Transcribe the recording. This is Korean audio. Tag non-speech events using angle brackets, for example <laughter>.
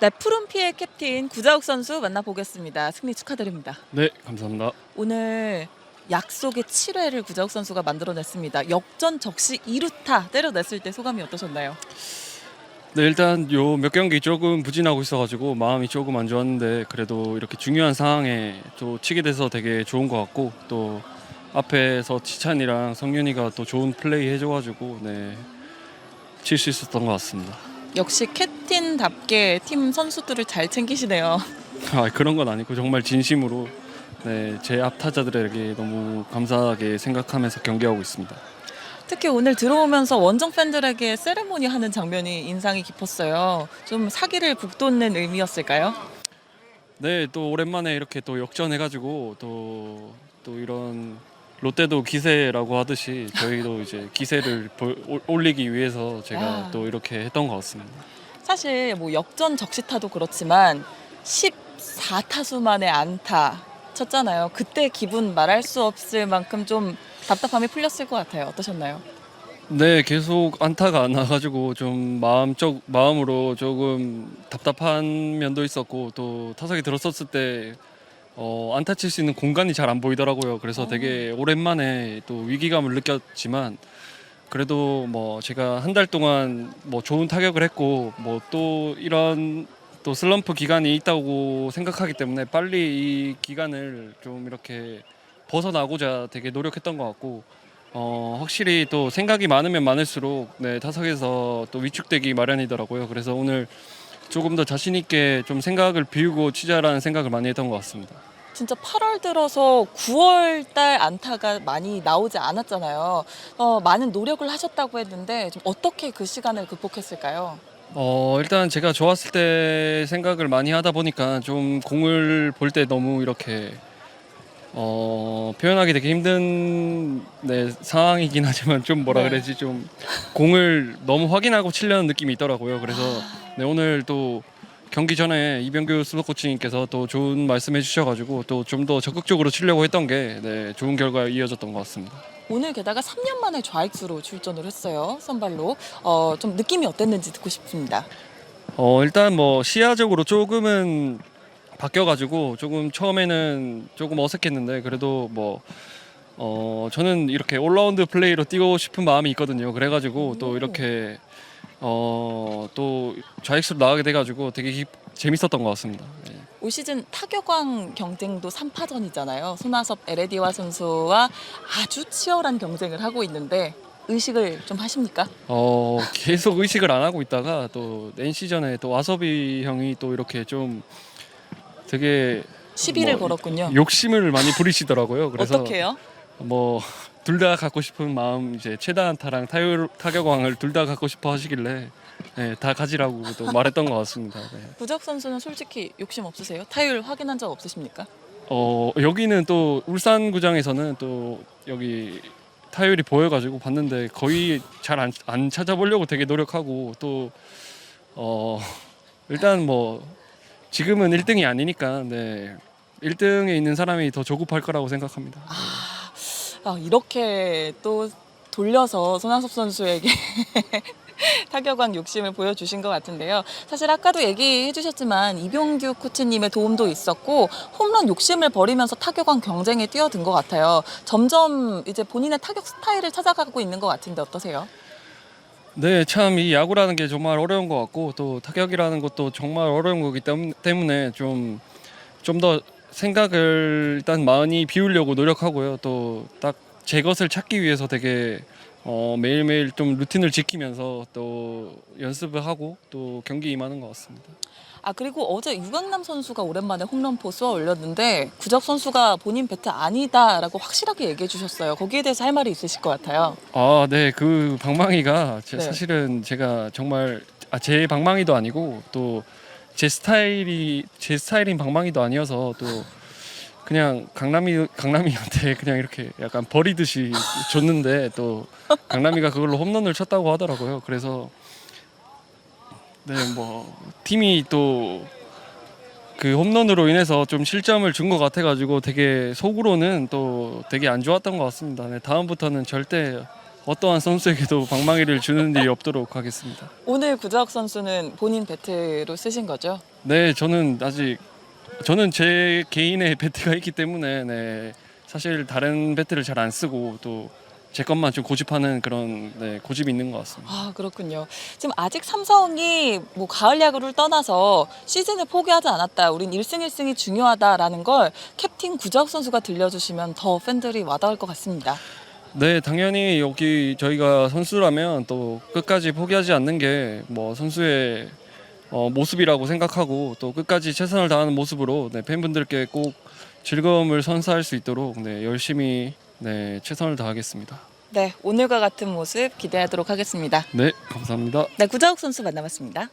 네, 푸른피의 캡틴 구자욱 선수 만나보겠습니다. 승리 축하드립니다. 네, 감사합니다. 오늘 약속의 7회를 구자욱 선수가 만들어냈습니다. 역전 적시 2루타 때려냈을 때 소감이 어떠셨나요? 네, 일단 요 몇 경기 조금 부진하고 있어가지고 마음이 조금 안 좋았는데 그래도 이렇게 중요한 상황에 또 치게 돼서 되게 좋은 것 같고 또 앞에서 지찬이랑 성윤이가 또 좋은 플레이 해줘가지고 네, 칠 수 있었던 것 같습니다. 역시 캡틴답게 팀 선수들을 잘 챙기시네요. <laughs> 아, 그런 건 아니고 정말 진심으로 네, 제 앞타자들에게 너무 감사하게 생각하면서 경기하고 있습니다. 특히 오늘 들어오면서 원정 팬들에게 세레모니 하는 장면이 인상이 깊었어요. 좀 사기를 북돋는 의미였을까요? 네, 또 오랜만에 이렇게 또 역전해가지고 또, 또 이런 롯데도 기세라고 하듯이 저희도 이제 기세를 보- 올- 올리기 위해서 제가 야. 또 이렇게 했던 것 같습니다. 사실 뭐 역전 적시타도 그렇지만 14타수 만에 안타 쳤잖아요. 그때 기분 말할 수 없을 만큼 좀 답답함이 풀렸을 것 같아요. 어떠셨나요? 네, 계속 안타가 안 나가지고 좀 마음적 마음으로 조금 답답한 면도 있었고 또 타석에 들었었을 때 어, 안타 칠 수 있는 공간이 잘 안 보이더라고요. 그래서 어. 되게 오랜만에 또 위기감을 느꼈지만 그래도 뭐 제가 한 달 동안 뭐 좋은 타격을 했고 뭐 또 이런 또 슬럼프 기간이 있다고 생각하기 때문에 빨리 이 기간을 좀 이렇게 벗어나고자 되게 노력했던 것 같고 어, 확실히 또 생각이 많으면 많을수록 네, 타석에서 또 위축되기 마련이더라고요. 그래서 오늘 조금 더 자신 있게 좀 생각을 비우고 치자라는 생각을 많이 했던 것 같습니다. 진짜 8월 들어서 9월 달 안타가 많이 나오지 않았잖아요. 어, 많은 노력을 하셨다고 했는데 좀 어떻게 그 시간을 극복했을까요? 어, 일단 제가 좋았을 때 생각을 많이 하다 보니까 좀 공을 볼 때 너무 이렇게 어, 표현하기 되게 힘든 네, 상황이긴 하지만 좀 뭐라 네. 그래야지 좀 공을 너무 확인하고 치려는 느낌이 있더라고요. 그래서 네, 오늘 또 경기 전에 이병규 수석 코치님께서 또 좋은 말씀해 주셔가지고 또 좀 더 적극적으로 치려고 했던 게 네, 좋은 결과에 이어졌던 것 같습니다. 오늘 게다가 3년 만에 좌익수로 출전을 했어요. 선발로. 어, 좀 느낌이 어땠는지 듣고 싶습니다. 어 일단 뭐 시야적으로 조금은 바뀌어가지고 조금 처음에는 조금 어색했는데 그래도 뭐 어 저는 이렇게 올라운드 플레이로 뛰고 싶은 마음이 있거든요. 그래가지고 또 오. 이렇게 어 또 좌익수로 나가게 돼가지고 되게 기- 재밌었던 것 같습니다. 네. 올 시즌 타격왕 경쟁도 3파전이잖아요. 손아섭 에레디와 선수와 아주 치열한 경쟁을 하고 있는데 의식을 좀 하십니까? 어 계속 의식을 안 하고 있다가 또 NC전에 또 와서비 형이 또 이렇게 좀 되게 시비를 뭐, 걸었군요. 욕심을 많이 부리시더라고요. 그래서 어떻게요? 뭐 둘 다 갖고 싶은 마음 이제 최다한타랑 타율 타격왕을 둘 다 갖고 싶어 하시길래 네, 다 가지라고 또 말했던 것 같습니다. 네. 부적 선수는 솔직히 욕심 없으세요? 타율 확인한 적 없으십니까? 어 여기는 또 울산 구장에서는 또 여기 타율이 보여가지고 봤는데 거의 잘안안 찾아보려고 되게 노력하고 또 어 일단 뭐 지금은 1등이 아니니까 네 1등에 있는 사람이 더 조급할 거라고 생각합니다. 아, 이렇게 또 돌려서 손아섭 선수에게 <laughs> 타격왕 욕심을 보여주신 것 같은데요. 사실 아까도 얘기해 주셨지만 이병규 코치님의 도움도 있었고 홈런 욕심을 버리면서 타격왕 경쟁에 뛰어든 것 같아요. 점점 이제 본인의 타격 스타일을 찾아가고 있는 것 같은데 어떠세요? 네, 참 이 야구라는 게 정말 어려운 것 같고 또 타격이라는 것도 정말 어려운 거기 때문- 때문에 좀 좀 더 생각을 일단 많이 비우려고 노력하고요. 또 딱 제 것을 찾기 위해서 되게 어, 매일매일 좀 루틴을 지키면서 또 연습을 하고 또 경기 임하는 것 같습니다. 아 그리고 어제 유강남 선수가 오랜만에 홈런포 쏘아 올렸는데 구적 선수가 본인 배트 아니다라고 확실하게 얘기해 주셨어요. 거기에 대해서 할 말이 있으실 것 같아요. 아, 네, 그 방망이가 제- 네. 사실은 제가 정말 아, 제 방망이도 아니고 또 제 스타일이 제 스타일인 방망이도 아니어서 또 그냥 강남이 강남이한테 <laughs> 그냥 이렇게 약간 버리듯이 줬는데 또 강남이가 그걸로 홈런을 쳤다고 하더라고요. 그래서 네, 뭐 팀이 또 그 홈런으로 인해서 좀 실점을 준 것 같아가지고 되게 속으로는 또 되게 안 좋았던 것 같습니다. 네, 다음부터는 절대 어떠한 선수에게도 방망이를 주는 일이 없도록 하겠습니다. 오늘 구자욱 선수는 본인 배트로 쓰신 거죠? 네, 저는 아직 저는 제 개인의 <laughs> 배트가 있기 때문에 네, 사실 다른 배트를 잘 안 쓰고 또 제 것만 좀 고집하는 그런 네, 고집이 있는 것 같습니다. 아 그렇군요. 지금 아직 삼성이 뭐 가을 야구를 떠나서 시즌을 포기하지 않았다. 우린 1승 1승이 중요하다라는 걸 캡틴 구자욱 선수가 들려주시면 더 팬들이 와닿을 것 같습니다. 네, 당연히 여기 저희가 선수라면 또 끝까지 포기하지 않는 게 뭐 선수의 어, 모습이라고 생각하고 또 끝까지 최선을 다하는 모습으로 네, 팬분들께 꼭 즐거움을 선사할 수 있도록 네, 열심히 네, 최선을 다하겠습니다. 네, 오늘과 같은 모습 기대하도록 하겠습니다. 네, 감사합니다. 네, 구자욱 선수 만나봤습니다.